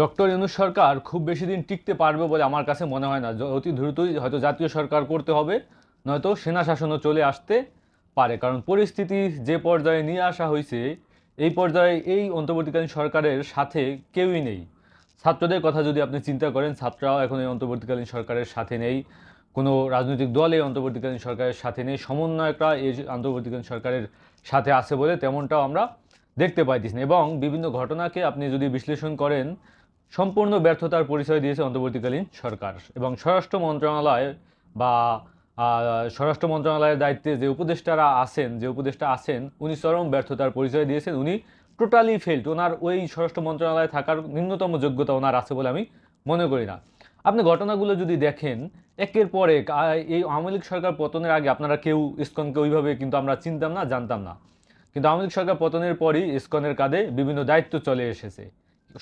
Doctor Yunus সরকার খুব বেশি দিন টিকতে পারবে বলে আমার কাছে মনে হয় না। অতি দ্রুতই হয়তো জাতীয় সরকার করতে হবে, নয়তো সেনা শাসনও চলে আসতে পারে। কারণ পরিস্থিতি যে পর্যায়ে নিয়ে আসা হয়েছে, এই পর্যায়ে এই অন্তর্বর্তীকালীন সরকারের সাথে কেউই নেই। ছাত্রদের কথা যদি আপনি চিন্তা করেন, ছাত্ররাও এখন এই অন্তর্বর্তীকালীন সরকারের সাথে নেই। কোনো রাজনৈতিক দল এই অন্তর্বর্তীকালীন সরকারের সাথে নেই। সমন্বয়করা এই অন্তর্বর্তীকালীন সরকারের সাথে আছে বলে তেমনটাও আমরা দেখতে পাইতেছি এবং বিভিন্ন ঘটনাকে আপনি যদি বিশ্লেষণ করেন সম্পূর্ণ ব্যর্থতার পরিচয় দিয়েছে অন্তর্বর্তীকালীন সরকার এবং স্বরাষ্ট্র মন্ত্রণালয় বা স্বরাষ্ট্র মন্ত্রণালয়ের দায়িত্বে যে উপদেষ্টারা আছেন, যে উপদেষ্টা আছেন, উনি চরম ব্যর্থতার পরিচয় দিয়েছেন। উনি টোটালি ফেল্ড ওনার ওই স্বরাষ্ট্র মন্ত্রণালয়ে থাকার ন্যূনতম যোগ্যতা ওনার আছে বলে আমি মনে করি না। আপনি ঘটনাগুলো যদি দেখেন, একের পর এক এই আওয়ামী লীগ সরকার পতনের আগে আপনারা কেউ ইসকনকে ওইভাবে কিন্তু আমরা চিনতাম না, জানতাম না। কিন্তু আওয়ামী লীগ সরকার পতনের পরই ইসকনের কাঁধে বিভিন্ন দায়িত্ব চলে এসেছে।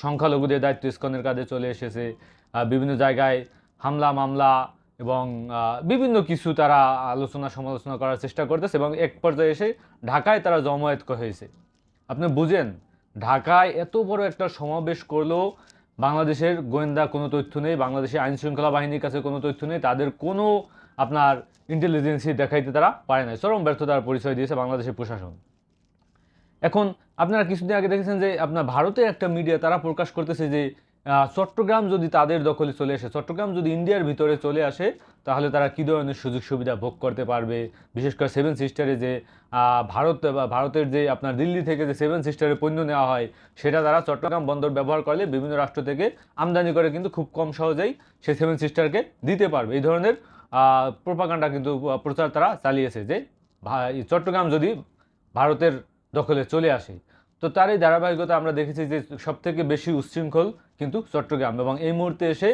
সংখ্যালঘুদের দায়িত্ব ইসকনের কাজে চলে এসেছে। বিভিন্ন জায়গায় হামলা, মামলা এবং বিভিন্ন কিছু তারা আলোচনা সমালোচনা করার চেষ্টা করতেছে এবং এক পর্যায়ে এসে ঢাকায় তারা জমায়েত হয়েছে। আপনি বুঝেন, ঢাকায় এত বড় একটা সমাবেশ করলেও বাংলাদেশের গোয়েন্দা কোনো তথ্য নেই, বাংলাদেশের আইন শৃঙ্খলা বাহিনীর কাছে কোনো তথ্য নেই, তাদের কোনো আপনার ইন্টেলিজেন্সি দেখাইতে তারা পারে না চরম ব্যর্থতার পরিচয় দিয়েছে বাংলাদেশের প্রশাসন। এখন আপনারা কিছুদিন আগে দেখেছেন যে আপনার ভারতের একটা মিডিয়া তারা প্রকাশ করতেছে যে চট্টগ্রাম যদি তাদের দখলে চলে আসে, চট্টগ্রাম যদি ইন্ডিয়ার ভিতরে চলে আসে, তাহলে তারা কী ধরনের সুযোগ সুবিধা ভোগ করতে পারবে? বিশেষ করে সেভেন সিস্টারে যে ভারত বা ভারতের যে আপনার দিল্লি থেকে যে সেভেন সিস্টারে পণ্য নেওয়া হয়, সেটা তারা চট্টগ্রাম বন্দর ব্যবহার করলে বিভিন্ন রাষ্ট্র থেকে আমদানি করে কিন্তু খুব কম সহজেই সে সেভেন সিস্টারকে দিতে পারবে। এই ধরনের প্রোপাগান্ডা কিন্তু প্রচার তারা চালিয়েছে যে চট্টগ্রাম যদি ভারতের দখলে চলে আসে। তো তার এই ধারাবাহিকতা আমরা দেখেছি যে সব থেকে বেশি উচ্ছৃঙ্খল কিন্তু চট্টগ্রাম এবং এই মুহূর্তে এসে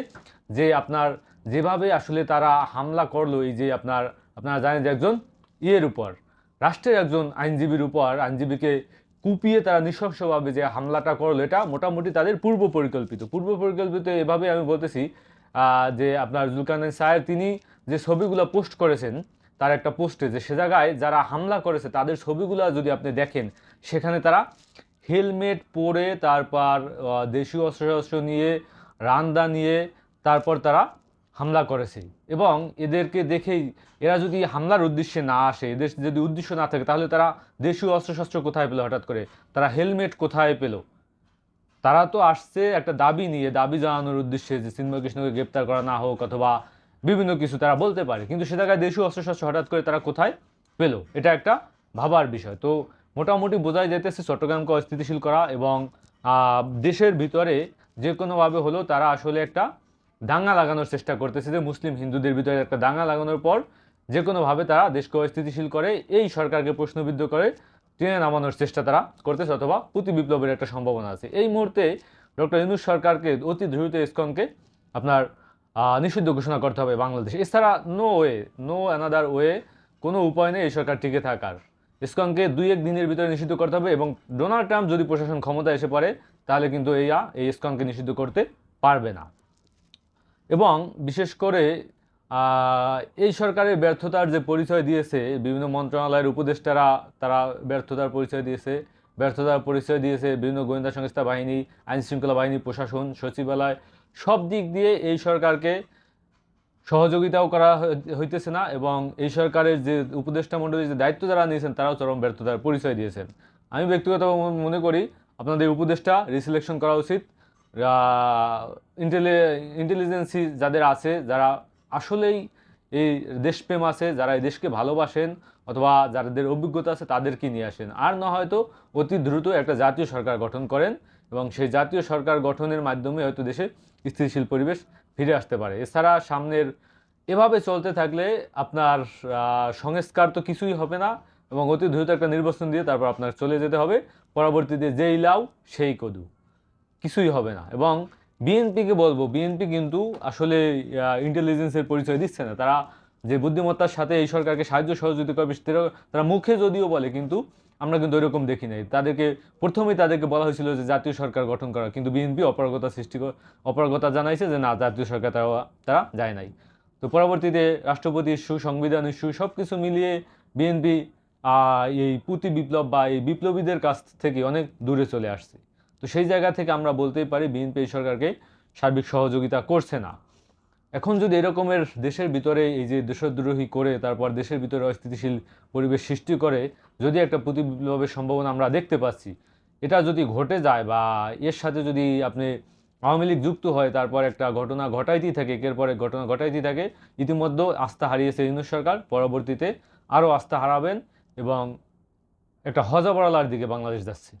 যে আপনার যেভাবে আসলে তারা হামলা করল, এই যে আপনার, আপনারা জানেন যে একজন ইয়ের উপর, রাষ্ট্রের একজন আইনজীবীর উপর, আইনজীবীকে কুপিয়ে তারা নৃশংসভাবে যে হামলাটা করল, এটা মোটামুটি তাদের পূর্ব পরিকল্পিত। পূর্ব পরিকল্পিত এভাবে আমি বলতেছি যে আপনার জুলকানের সাহেব, তিনি যে ছবিগুলো পোস্ট করেছেন তার একটা পোস্টে যে সে জায়গায় যারা হামলা করেছে, তাদের ছবিগুলো যদি আপনি দেখেন, সেখানে তারা হেলমেট পরে তারপর দেশীয় অস্ত্রশস্ত্র নিয়ে, রান্দা নিয়ে তারপর তারা হামলা করেছে। এবং এদেরকে দেখেই এরা যদি হামলার উদ্দেশ্যে না আসে এদের যদি উদ্দেশ্য না থাকে, তাহলে তারা দেশীয় অস্ত্রশস্ত্র কোথায় পেল হঠাৎ করে? তারা হেলমেট কোথায় পেল? তারা তো আসছে একটা দাবি নিয়ে, দাবি জানানোর উদ্দেশ্যে যে চিন্ময় কৃষ্ণকে গ্রেপ্তার করা না হোক অথবা বিভিন্ন কিছু তারা বলতে পারে। কিন্তু সে জায়গায় দেশীয় অস্ত্রশস্ত্র হঠাৎ করে তারা কোথায় পেল? এটা একটা ভাবার বিষয়। তো মোটামুটি বোঝাই যেতেছে চট্টগ্রামকে অস্থিতিশীল করা এবং দেশের ভিতরে যে কোনোভাবে হলেও তারা আসলে একটা দাঙ্গা লাগানোর চেষ্টা করতেছে যে মুসলিম হিন্দুদের ভিতরে একটা দাঙ্গা লাগানোর পর যে কোনোভাবে তারা দেশকে অস্থিতিশীল করে, এই সরকারকে প্রশ্নবিদ্ধ করে টেনে নামানোর চেষ্টা তারা করতেছে অথবা প্রতি বিপ্লবের একটা সম্ভাবনা আছে। এই মুহূর্তে ডক্টর ইউনুস সরকারকে অতি দ্রুত ইসকনকে আপনার নিষিদ্ধ ঘোষণা করতে হবে বাংলাদেশ। এছাড়া no way no another way কোনো উপায় নেই এই সরকার টিকে থাকার। ইসকনকে দুই এক দিনের ভিতরে নিষিদ্ধ করতে হবে এবং ডোনাল্ড ট্রাম্প যদি প্রশাসন ক্ষমতা এসে পড়ে, তাহলে কিন্তু এইয়া এই ইসকনকে নিষিদ্ধ করতে পারবে না। এবং বিশেষ করে এই সরকারের ব্যর্থতার যে পরিচয় দিয়েছে, বিভিন্ন মন্ত্রণালয়ের উপদেষ্টারা তারা ব্যর্থতার পরিচয় দিয়েছে ব্যর্থতার পরিচয় দিয়েছে বিভিন্ন গোয়েন্দা সংস্থা বাহিনী আইন শৃঙ্খলা বাহিনী, প্রশাসন, সচিবালয়, সব দিক দিয়ে এই সরকারকে সহযোগিতাও করা হই- হইতেছে না এবং এই সরকারের যে উপদেষ্টা মণ্ডলীর যে দায়িত্ব যারা নিয়েছেন, তারাও চরম ব্যর্থতার পরিচয় দিয়েছেন। আমি ব্যক্তিগতভাবে মনে- করি আপনাদের উপদেষ্টা রিসিলেকশন করা উচিত। ইন্টেলি ইন্টেলিজেন্সি যাদের আছে, যারা আসলেই এই দেশপ্রেম আছে, যারা এই দেশকে ভালোবাসেন অথবা যাদের অভিজ্ঞতা আছে তাদেরকে নিয়ে আসেন। আর না হয়তো অতি দ্রুত একটা জাতীয় সরকার গঠন করেন এবং সেই জাতীয় সরকার গঠনের মাধ্যমে হয়তো দেশে স্থিতিশীল পরিবেশ ফিরে আসতে পারে। এছাড়া সামনের এভাবে চলতে থাকলে আপনার সংস্কার তো কিছুই হবে না এবং অতি দ্রুত একটা নির্বাচন দিয়ে তারপর আপনার চলে যেতে হবে। পরবর্তীতে যেই লাউ, সেই কদু। কিছুই হবে না এবং বিএনপিকে বলব বিএনপি কিন্তু আসলে ইন্টেলিজেন্সের পরিচয় দিচ্ছে না। তারা যে বুদ্ধিমত্তার সাথে এই সরকারকে সাহায্য সহযোগিতা করবে তারা মুখে যদিও বলে, কিন্তু আমরা কিন্তু ওইরকম দেখি নাই। তাদেরকে, প্রথমেই তাদেরকে বলা হয়েছিল যে জাতীয় সরকার গঠন করা, কিন্তু বিএনপি অপারগতা সৃষ্টি অপারগতা জানাইছে যে না, জাতীয় সরকার তারা যায় নাই। তো পরবর্তীতে রাষ্ট্রপতি ইস্যু সংবিধান ইস্যু সব কিছু মিলিয়ে বিএনপি এই পুঁতি বিপ্লব বা এই বিপ্লবীদের কাছ থেকে অনেক দূরে চলে আসছে। তো সেই জায়গা থেকে আমরা বলতেই পারি বিএনপি সরকারকে সার্বিক সহযোগিতা করছে না। এখন যদি এরকমের দেশের ভিতরে এই যে দেশদ্রোহী করে, তারপর দেশের ভিতরে অস্থিতিশীল পরিবেশ সৃষ্টি করে, যদি একটা প্রতিবিপ্লবের সম্ভাবনা আমরা দেখতে পাচ্ছি, এটা যদি ঘটে যায় বা এর সাথে যদি আপনি আওয়ামী লীগ যুক্ত হয়, তারপর একটা ঘটনা ঘটাইতেই থাকে, একের পরে ঘটনা ঘটাইতেই থাকে ইতিমধ্যে আস্থা হারিয়েছে ইউনুস সরকার, পরবর্তীতে আরও আস্থা হারাবেন এবং একটা হজবরলার দিকে বাংলাদেশ যাচ্ছে।